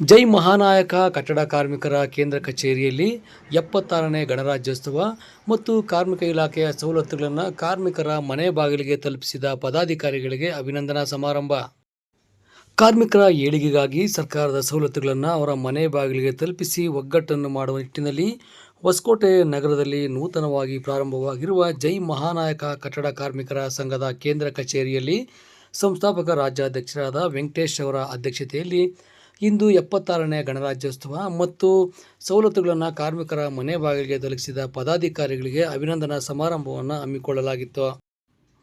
ಜೈ ಮಹಾನಾಯಕ ಕಟ್ಟಡ ಕಾರ್ಮಿಕರ ಕೇಂದ್ರ ಕಚೇರಿಯಲ್ಲಿ ಎಪ್ಪತ್ತಾರನೇ ಗಣರಾಜ್ಯೋತ್ಸವ ಮತ್ತು ಕಾರ್ಮಿಕ ಇಲಾಖೆಯ ಸವಲತ್ತುಗಳನ್ನು ಕಾರ್ಮಿಕರ ಮನೆ ಬಾಗಿಲಿಗೆ ತಲುಪಿಸಿದ ಪದಾಧಿಕಾರಿಗಳಿಗೆ ಅಭಿನಂದನಾ ಸಮಾರಂಭ. ಕಾರ್ಮಿಕರ ಏಳಿಗೆಗಾಗಿ ಸರ್ಕಾರದ ಸವಲತ್ತುಗಳನ್ನು ಅವರ ಮನೆ ಬಾಗಿಲಿಗೆ ತಲುಪಿಸಿ ಒಗ್ಗಟ್ಟನ್ನು ಮಾಡುವ ನಿಟ್ಟಿನಲ್ಲಿ ಹೊಸಕೋಟೆ ನಗರದಲ್ಲಿ ನೂತನವಾಗಿ ಪ್ರಾರಂಭವಾಗಿರುವ ಜೈ ಮಹಾನಾಯಕ ಕಟ್ಟಡ ಕಾರ್ಮಿಕರ ಸಂಘದ ಕೇಂದ್ರ ಕಚೇರಿಯಲ್ಲಿ ಸಂಸ್ಥಾಪಕ ರಾಜ್ಯಾಧ್ಯಕ್ಷರಾದ ವೆಂಕಟೇಶ್ ಅವರ ಅಧ್ಯಕ್ಷತೆಯಲ್ಲಿ ಇಂದು ಎಪ್ಪತ್ತಾರನೇ ಗಣರಾಜ್ಯೋತ್ಸವ ಮತ್ತು ಸವಲತ್ತುಗಳನ್ನು ಕಾರ್ಮಿಕರ ಮನೆ ಬಾಗಿಲಿಗೆ ತಲುಪಿಸಿದ ಪದಾಧಿಕಾರಿಗಳಿಗೆ ಅಭಿನಂದನಾ ಸಮಾರಂಭವನ್ನು ಹಮ್ಮಿಕೊಳ್ಳಲಾಗಿತ್ತು.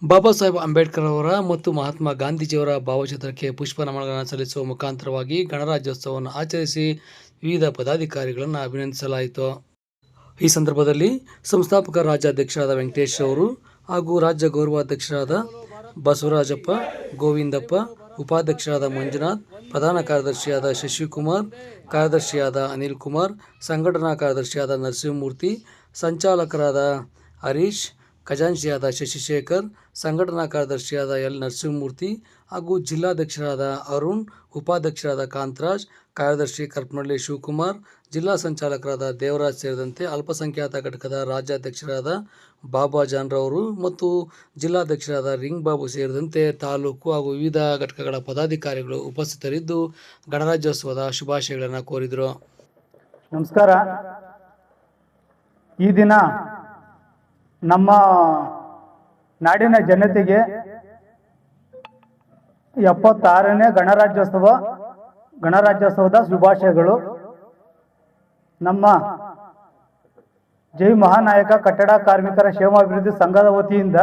ಬಾಬಾ ಸಾಹೇಬ್ ಅಂಬೇಡ್ಕರ್ ಅವರ ಮತ್ತು ಮಹಾತ್ಮ ಗಾಂಧೀಜಿಯವರ ಭಾವಚಿತ್ರಕ್ಕೆ ಪುಷ್ಪ ನಮನಗಳನ್ನು ಸಲ್ಲಿಸುವ ಮುಖಾಂತರವಾಗಿ ಗಣರಾಜ್ಯೋತ್ಸವವನ್ನು ಆಚರಿಸಿ ವಿವಿಧ ಪದಾಧಿಕಾರಿಗಳನ್ನು ಅಭಿನಂದಿಸಲಾಯಿತು. ಈ ಸಂದರ್ಭದಲ್ಲಿ ಸಂಸ್ಥಾಪಕ ರಾಜ್ಯಾಧ್ಯಕ್ಷರಾದ ವೆಂಕಟೇಶ್ ಅವರು ಹಾಗೂ ರಾಜ್ಯ ಗೌರವಾಧ್ಯಕ್ಷರಾದ ಬಸವರಾಜಪ್ಪ, ಗೋವಿಂದಪ್ಪ ಉಪಾಧ್ಯಕ್ಷರಾದ ಮಂಜುನಾಥ್ ಪ್ರಧಾನ ಕಾರ್ಯದರ್ಶಿಯಾದ ಶಶಿಕುಮಾರ್ ಕಾರ್ಯದರ್ಶಿಯಾದ ಅನಿಲ್ ಕುಮಾರ್ ಸಂಘಟನಾ ಕಾರ್ಯದರ್ಶಿಯಾದ ನರಸಿಂಹಮೂರ್ತಿ ಸಂಚಾಲಕರಾದ ಹರೀಶ್ ಖಜಾಂಚಿಯಾದ ಶಶಿಶೇಖರ್, ಸಂಘಟನಾ ಕಾರ್ಯದರ್ಶಿಯಾದ ಎಲ್. ನರಸಿಂಹಮೂರ್ತಿ ಹಾಗೂ ಜಿಲ್ಲಾಧ್ಯಕ್ಷರಾದ ಅರುಣ್, ಉಪಾಧ್ಯಕ್ಷರಾದ ಕಾಂತರಾಜ್, ಕಾರ್ಯದರ್ಶಿ ಕರ್ಪನಹಳ್ಳಿ ಶಿವಕುಮಾರ್, ಜಿಲ್ಲಾ ಸಂಚಾಲಕರಾದ ದೇವರಾಜ್ ಸೇರಿದಂತೆ ಅಲ್ಪಸಂಖ್ಯಾತ ಘಟಕದ ರಾಜ್ಯಾಧ್ಯಕ್ಷರಾದ ಬಾಬಾ ಜಾನ್ರವರು ಮತ್ತು ಜಿಲ್ಲಾಧ್ಯಕ್ಷರಾದ ರಿಂಗ್ ಬಾಬು ಸೇರಿದಂತೆ ತಾಲೂಕು ಹಾಗೂ ವಿವಿಧ ಘಟಕಗಳ ಪದಾಧಿಕಾರಿಗಳು ಉಪಸ್ಥಿತರಿದ್ದು ಗಣರಾಜ್ಯೋತ್ಸವದ ಶುಭಾಶಯಗಳನ್ನು ಕೋರಿದರು. ನಮಸ್ಕಾರ. ಈ ದಿನ ನಮ್ಮ ನಾಡಿನ ಜನತೆಗೆ ಎಪ್ಪತ್ತಾರನೇ ಗಣರಾಜ್ಯೋತ್ಸವ, ಗಣರಾಜ್ಯೋತ್ಸವದ ಶುಭಾಶಯಗಳು. ನಮ್ಮ ಜೈ ಮಹಾನಾಯಕ ಕಟ್ಟಡ ಕಾರ್ಮಿಕರ ಕ್ಷೇಮಾಭಿವೃದ್ಧಿ ಸಂಘದ ವತಿಯಿಂದ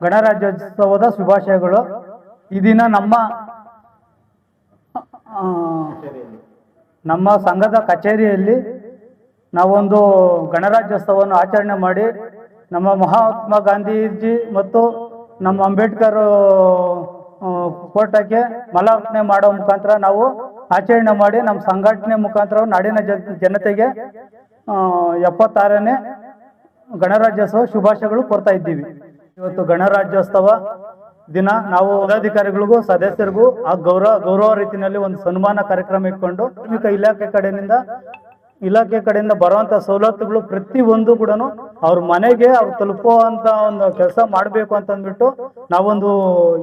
ಗಣರಾಜ್ಯೋತ್ಸವದ ಶುಭಾಶಯಗಳು. ಈ ದಿನ ನಮ್ಮ ನಮ್ಮ ಸಂಘದ ಕಚೇರಿಯಲ್ಲಿ ನಾವೊಂದು ಗಣರಾಜ್ಯೋತ್ಸವವನ್ನು ಆಚರಣೆ ಮಾಡಿ ನಮ್ಮ ಮಹಾತ್ಮ ಗಾಂಧೀಜಿ ಮತ್ತು ನಮ್ಮ ಅಂಬೇಡ್ಕರ್ ಫೋಟೋಕ್ಕೆ ಮಲಾರ್ಪಣೆ ಮಾಡೋ ಮುಖಾಂತರ ನಾವು ಆಚರಣೆ ಮಾಡಿ ನಮ್ಮ ಸಂಘಟನೆ ಮುಖಾಂತರ ನಾಡಿನ ಜನ ಜನತೆಗೆ ಎಪ್ಪತ್ತಾರನೇ ಗಣರಾಜ್ಯೋತ್ಸವ ಶುಭಾಶಯಗಳು ಕೊಡ್ತಾ ಇದ್ದೀವಿ. ಇವತ್ತು ಗಣರಾಜ್ಯೋತ್ಸವ ದಿನ ನಾವು ಪದಾಧಿಕಾರಿಗಳಿಗೂ ಸದಸ್ಯರಿಗೂ, ಆ ಗೌರವ ಗೌರವ ರೀತಿಯಲ್ಲಿ ಒಂದು ಸನ್ಮಾನ ಕಾರ್ಯಕ್ರಮ ಇಟ್ಕೊಂಡು ಕಾರ್ಮಿಕ ಇಲಾಖೆ ಕಡೆಯಿಂದ ಇಲಾಖೆ ಕಡೆಯಿಂದ ಬರುವಂತ ಸವಲತ್ತುಗಳು ಪ್ರತಿ ಒಂದು ಕೂಡ ಅವ್ರ ಮನೆಗೆ ಅವ್ರು ತಲುಪುವಂತ ಒಂದು ಕೆಲಸ ಮಾಡಬೇಕು ಅಂತ ಅಂದ್ಬಿಟ್ಟು ನಾವೊಂದು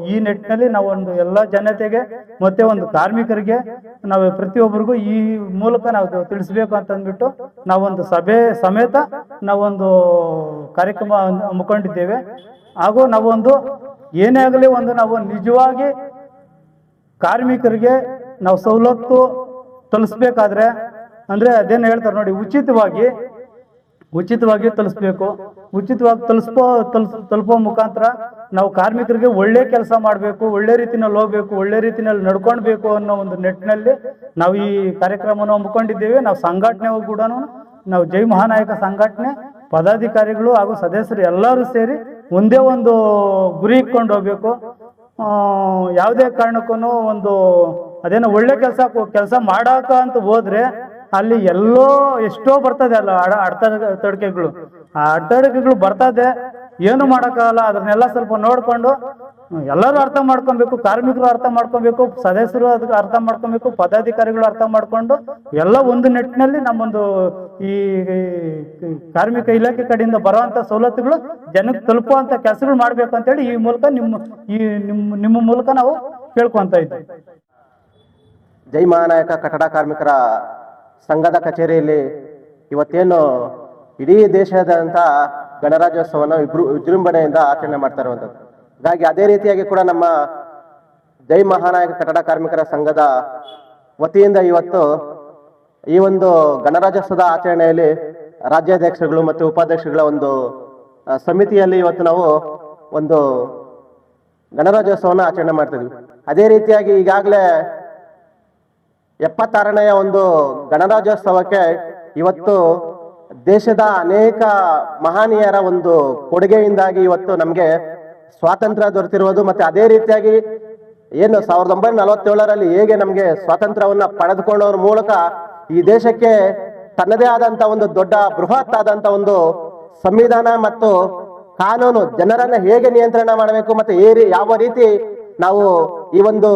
ಈ ನಿಟ್ಟಿನಲ್ಲಿ ನಾವೊಂದು ಎಲ್ಲ ಜನತೆಗೆ ಮತ್ತೆ ಒಂದು ಕಾರ್ಮಿಕರಿಗೆ ನಾವು ಪ್ರತಿಯೊಬ್ಬರಿಗೂ ಈ ಮೂಲಕ ನಾವು ತಿಳಿಸ್ಬೇಕು ಅಂತ ಅಂದ್ಬಿಟ್ಟು ನಾವೊಂದು ಸಭೆ ಸಮೇತ ನಾವೊಂದು ಕಾರ್ಯಕ್ರಮ ಹಮ್ಮಿಕೊಂಡಿದ್ದೇವೆ. ಹಾಗೂ ನಾವೊಂದು ಏನೇ ಆಗಲಿ ಒಂದು ನಾವು ನಿಜವಾಗಿ ಕಾರ್ಮಿಕರಿಗೆ ನಾವು ಸವಲತ್ತು ತಲುಪಿಸ್ಬೇಕಾದ್ರೆ ಅಂದ್ರೆ ಅದೇನು ಹೇಳ್ತಾರೆ ನೋಡಿ, ಉಚಿತವಾಗಿ ಉಚಿತವಾಗಿ ತಲುಪಿಸ್ಬೇಕು ಉಚಿತವಾಗಿ ತಲುಪಿಸೋ ತಲುಪ ತಲುಪೋ ಮುಖಾಂತರ ನಾವು ಕಾರ್ಮಿಕರಿಗೆ ಒಳ್ಳೆ ಕೆಲಸ ಮಾಡಬೇಕು, ಒಳ್ಳೆ ರೀತಿನಲ್ಲಿ ಹೋಗ್ಬೇಕು, ಒಳ್ಳೆ ರೀತಿನಲ್ಲಿ ನಡ್ಕೊಳ್ಬೇಕು ಅನ್ನೋ ಒಂದು ನಿಟ್ಟಿನಲ್ಲಿ ನಾವು ಈ ಕಾರ್ಯಕ್ರಮವನ್ನು ಹಮ್ಮಿಕೊಂಡಿದ್ದೇವೆ. ನಾವು ಸಂಘಟನೆ ಕೂಡ ನಾವು ಜೈ ಮಹಾನಾಯಕ ಸಂಘಟನೆ, ಪದಾಧಿಕಾರಿಗಳು ಹಾಗೂ ಸದಸ್ಯರು ಎಲ್ಲರೂ ಸೇರಿ ಒಂದೇ ಒಂದು ಗುರಿ ಇಟ್ಕೊಂಡು ಹೋಗ್ಬೇಕು. ಯಾವುದೇ ಕಾರಣಕ್ಕೂ ಒಂದು ಅದೇನೋ ಒಳ್ಳೆ ಕೆಲಸ ಕೆಲಸ ಮಾಡಾಕ ಅಂತ ಹೋದ್ರೆ ಅಲ್ಲಿ ಎಲ್ಲೋ ಎಷ್ಟೋ ಬರ್ತದೆ ಅಲ್ಲ ಅಡ ಅಡ್ತ ತಡಿಕೆಗಳು ಆ ಅಡ್ತಡಿಕೆಗಳು ಬರ್ತದೆ. ಏನು ಮಾಡೋಕ್ಕಾಗಲ್ಲ, ಅದನ್ನೆಲ್ಲ ಸ್ವಲ್ಪ ನೋಡ್ಕೊಂಡು, ಎಲ್ಲರೂ ಅರ್ಥ ಮಾಡ್ಕೊಬೇಕು, ಕಾರ್ಮಿಕರು ಅರ್ಥ ಮಾಡ್ಕೊಬೇಕು, ಸದಸ್ಯರು ಅದಕ್ಕೆ ಅರ್ಥ ಮಾಡ್ಕೊಬೇಕು, ಪದಾಧಿಕಾರಿಗಳು ಅರ್ಥ ಮಾಡ್ಕೊಂಡು, ಎಲ್ಲ ಒಂದು ನಿಟ್ಟಿನಲ್ಲಿ ನಮ್ಮೊಂದು ಈ ಕಾರ್ಮಿಕ ಇಲಾಖೆ ಕಡೆಯಿಂದ ಬರುವಂತ ಸವಲತ್ತುಗಳು ಜನಕ್ಕೆ ತಲುಪುವಂತ ಕೆಲಸಗಳು ಮಾಡ್ಬೇಕು ಅಂತೇಳಿ ಈ ಮೂಲಕ ನಿಮ್ಮ, ಈ ನಿಮ್ಮ ನಿಮ್ಮ ಮೂಲಕ ನಾವು ಕೇಳ್ಕೊಂತ ಇದ್ದೀವಿ. ಜೈ ಮಹಾನಾಯಕ ಕಟ್ಟಡ ಕಾರ್ಮಿಕರ ಸಂಘದ ಕಚೇರಿಯಲ್ಲಿ ಇವತ್ತೇನು ಇಡೀ ದೇಶದಂತ ಗಣರಾಜ್ಯೋತ್ಸವವನ್ನು ವಿಜೃ ವಿಜೃಂಭಣೆಯಿಂದ ಆಚರಣೆ ಮಾಡ್ತಾ ಇರುವಂಥದ್ದು. ಹಾಗಾಗಿ ಅದೇ ರೀತಿಯಾಗಿ ಕೂಡ ನಮ್ಮ ಜೈ ಮಹಾನಾಯಕ ಕಟ್ಟಡ ಕಾರ್ಮಿಕರ ಸಂಘದ ವತಿಯಿಂದ ಇವತ್ತು ಈ ಒಂದು ಗಣರಾಜ್ಯೋತ್ಸವದ ಆಚರಣೆಯಲ್ಲಿ ರಾಜ್ಯಾಧ್ಯಕ್ಷರುಗಳು ಮತ್ತು ಉಪಾಧ್ಯಕ್ಷರುಗಳ ಒಂದು ಸಮಿತಿಯಲ್ಲಿ ಇವತ್ತು ನಾವು ಒಂದು ಗಣರಾಜ್ಯೋತ್ಸವವನ್ನು ಆಚರಣೆ ಮಾಡ್ತಿದ್ವಿ ಅದೇ ರೀತಿಯಾಗಿ ಈಗಾಗಲೇ ಎಪ್ಪತ್ತಾರನೆಯ ಒಂದು ಗಣರಾಜ್ಯೋತ್ಸವಕ್ಕೆ ಇವತ್ತು ದೇಶದ ಅನೇಕ ಮಹನೀಯರ ಒಂದು ಕೊಡುಗೆಯಿಂದಾಗಿ ಇವತ್ತು ನಮಗೆ ಸ್ವಾತಂತ್ರ್ಯ ದೊರೆತಿರುವುದು ಮತ್ತೆ ಅದೇ ರೀತಿಯಾಗಿ ಏನು ಸಾವಿರದ ಒಂಬೈನೂರ ನಲವತ್ತೇಳರಲ್ಲಿ ಹೇಗೆ ನಮಗೆ ಸ್ವಾತಂತ್ರ್ಯವನ್ನ ಪಡೆದುಕೊಳ್ಳೋರ ಮೂಲಕ ಈ ದೇಶಕ್ಕೆ ತನ್ನದೇ ಆದಂತ ಒಂದು ದೊಡ್ಡ ಬೃಹತ್ ಆದಂತ ಒಂದು ಸಂವಿಧಾನ ಮತ್ತು ಕಾನೂನು ಜನರನ್ನ ಹೇಗೆ ನಿಯಂತ್ರಣ ಮಾಡಬೇಕು ಮತ್ತೆ ಯಾವ ರೀತಿ ನಾವು ಈ ಒಂದು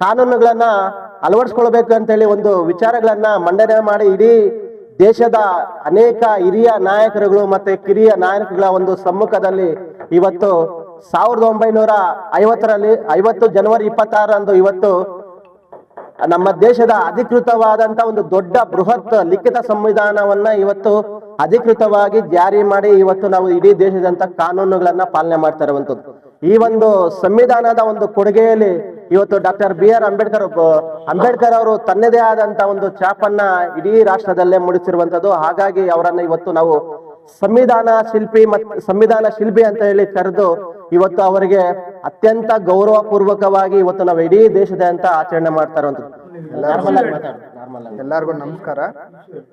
ಕಾನೂನುಗಳನ್ನ ಅಳವಡಿಸ್ಕೊಳ್ಬೇಕು ಅಂತೇಳಿ ಒಂದು ವಿಚಾರಗಳನ್ನ ಮಂಡನೆ ಮಾಡಿ ಇಡೀ ದೇಶದ ಅನೇಕ ಹಿರಿಯ ನಾಯಕರುಗಳು ಮತ್ತೆ ಕಿರಿಯ ನಾಯಕಗಳ ಒಂದು ಸಮ್ಮುಖದಲ್ಲಿ ಇವತ್ತು ಸಾವಿರದ ಒಂಬೈನೂರ ಐವತ್ತರಲ್ಲಿ, ಐವತ್ತು ಜನವರಿ ಇಪ್ಪತ್ತಾರರಂದು ಇವತ್ತು ನಮ್ಮ ದೇಶದ ಅಧಿಕೃತವಾದಂತ ಒಂದು ದೊಡ್ಡ ಬೃಹತ್ ಲಿಖಿತ ಸಂವಿಧಾನವನ್ನ ಇವತ್ತು ಅಧಿಕೃತವಾಗಿ ಜಾರಿ ಮಾಡಿ ಇವತ್ತು ನಾವು ಇಡೀ ದೇಶದಂತ ಕಾನೂನುಗಳನ್ನ ಪಾಲನೆ ಮಾಡ್ತಾ ಇರುವಂತದ್ದು. ಈ ಒಂದು ಸಂವಿಧಾನದ ಒಂದು ಕೊಡುಗೆಯಲ್ಲಿ ಇವತ್ತು doctor B R Ambedkar Ambedkar ಅವರು ತನ್ನದೇ ಆದಂತ ಒಂದು ಚಾಪನ್ನ ಇಡೀ ರಾಷ್ಟ್ರದಲ್ಲೇ ಮೂಡಿಸಿರುವಂತದ್ದು. ಹಾಗಾಗಿ ಅವರನ್ನ ಇವತ್ತು ನಾವು ಸಂವಿಧಾನ ಶಿಲ್ಪಿ ಮತ್ ಸಂವಿಧಾನ ಶಿಲ್ಪಿ ಅಂತ ಹೇಳಿ ಕರೆದು ಇವತ್ತು ಅವರಿಗೆ ಅತ್ಯಂತ ಗೌರವ ಪೂರ್ವಕವಾಗಿ ಇವತ್ತು ನಾವು ಇಡೀ ದೇಶದ ಅಂತ ಆಚರಣೆ ಮಾಡ್ತಾ ಇರುವಂತದ್ದು. ಎಲ್ಲರಿಗೂ ನಮಸ್ಕಾರ.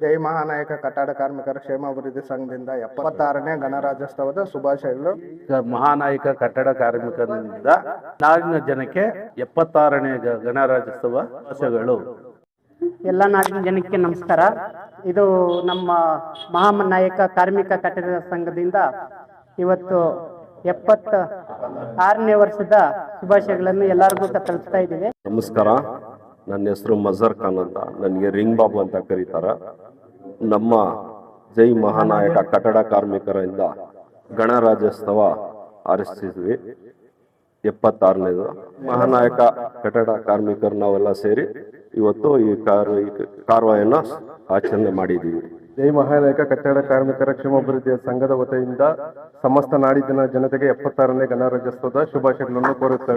ಜೈ ಮಹಾನಾಯಕ ಕಟ್ಟಡ ಕಾರ್ಮಿಕರ ಕ್ಷೇಮಾಭಿವೃದ್ಧಿ ಸಂಘದಿಂದ ಎಪ್ಪತ್ತಾರನೇ ಗಣರಾಜ್ಯೋತ್ಸವದ ಶುಭಾಶಯಗಳು. ಮಹಾನಾಯಕ ಕಟ್ಟಡ ಕಾರ್ಮಿಕರಿಂದ ನಾಡಿನ ಜನಕ್ಕೆ ಎಪ್ಪತ್ತಾರನೇ ಗಣರಾಜ್ಯೋತ್ಸವ ಶುಭಾಶಯಗಳು. ಎಲ್ಲ ನಾಡಿನ ಜನಕ್ಕೆ ನಮಸ್ಕಾರ. ಇದು ನಮ್ಮ ಮಹಾನಾಯಕ ಕಾರ್ಮಿಕ ಕಟ್ಟಡ ಸಂಘದಿಂದ ಇವತ್ತು ಎಪ್ಪತ್ತ ಆರನೇ ವರ್ಷದ ಶುಭಾಶಯಗಳನ್ನು ಎಲ್ಲರಿಗೂ ತಲುಪಿಸ್ತಾ ಇದ್ದೀವಿ. ನಮಸ್ಕಾರ. ನನ್ನ ಹೆಸರು ಮಜರ್ ಖಾನ್ ಅಂತ. ನನಗೆ ರಿಂಗ್ ಬಾಬು ಅಂತ ಕರೀತಾರೆ. ನಮ್ಮ ಜೈ ಮಹಾನಾಯಕ ಕಟ್ಟಡ ಕಾರ್ಮಿಕರಿಂದ ಗಣರಾಜ್ಯೋತ್ಸವ ಆರಿಸಿದ್ವಿ ಎಪ್ಪತ್ತಾರನೇದು. ಮಹಾನಾಯಕ ಕಟ್ಟಡ ಕಾರ್ಮಿಕರು ನಾವೆಲ್ಲ ಸೇರಿ ಇವತ್ತು ಈ ಕಾರ್ ಕಾರ್ವಾಯನ್ನ ಆಚರಣೆ ಮಾಡಿದ್ದೀವಿ. ಜೈ ಮಹಾನಾಯಕ ಕಟ್ಟಡ ಕಾರ್ಮಿಕರ ಕ್ಷೇಮಾಭಿವೃದ್ಧಿಯ ಸಂಘದ ವತಿಯಿಂದ ಸಮಸ್ತ ನಾಡಿನ ಜನತೆಗೆ ಎಪ್ಪತ್ತಾರನೇ ಗಣರಾಜ್ಯೋತ್ಸವದ ಶುಭಾಶಯಗಳನ್ನು ಕೋರುತ್ತೇವೆ.